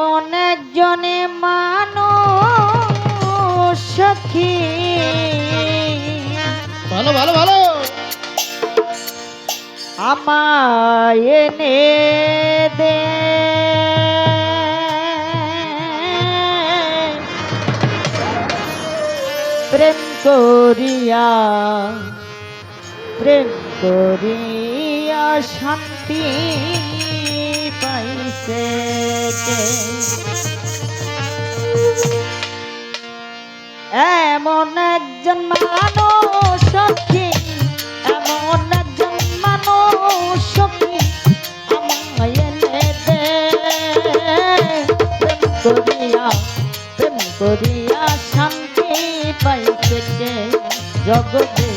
এমন একজনে মানুষ সখী। ভালো ভালো ভালো। আমায় এনে দে। প্রেম করিয়া প্রেম করিয়া শান্তি। পাইছে কে? এমন একজন মানুষ সখী, এমন একজন মানুষ সখী, আমায় এনে দে প্রেম করিয়া প্রেম করিয়া শান্তি পাইছে কে জগতে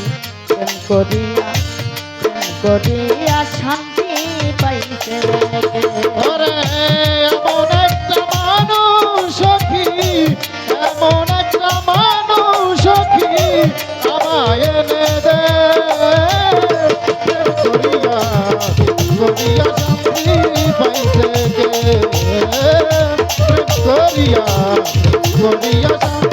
প্রেম করিয়া প্রেম করিয়া শান্তি পাইছে কে ওরে, এমন একটা মানুষ সখী এমন একটা মানুষ সখী আমায় এনে দে। করিয়া করিয়া শান্তি পাইছে কে? করিয়া করিয়া শান্তি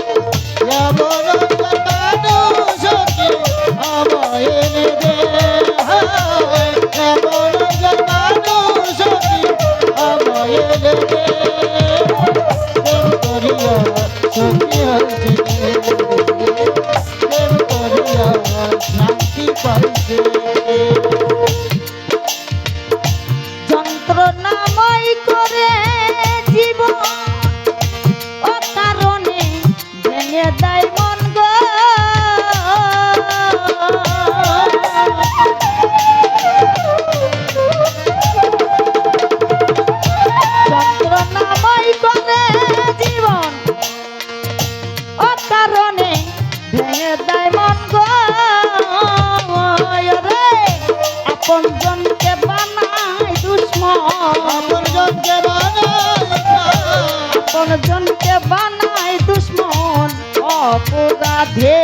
যন্ত্রণাময় করে জীবন ও কারণে আপন জনকে বানায় দুশ্মন অপরাধে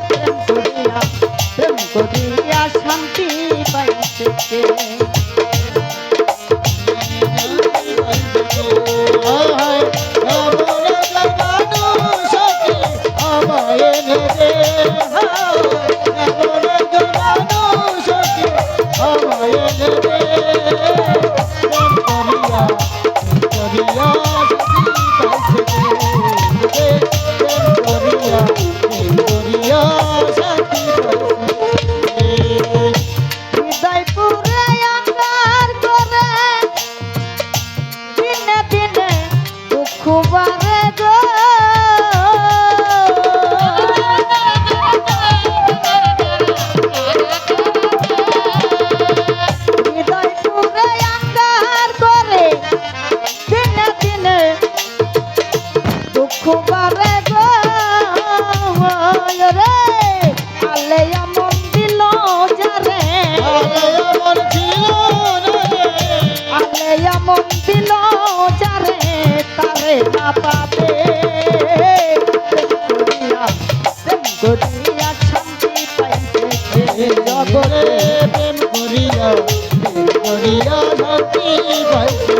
প্রেম করিয়া প্রেম করিয়া শান্তি পাইছে কে? হৃদয় দিনে দুঃখ বাড়ে দুঃখ বাড়ে গো। রে। তারে না পাবে করিয়া শান্তি পাইছে সে প্রেম করিয়া প্রেম করিয়া শান্তি পাইছে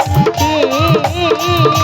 শান্তি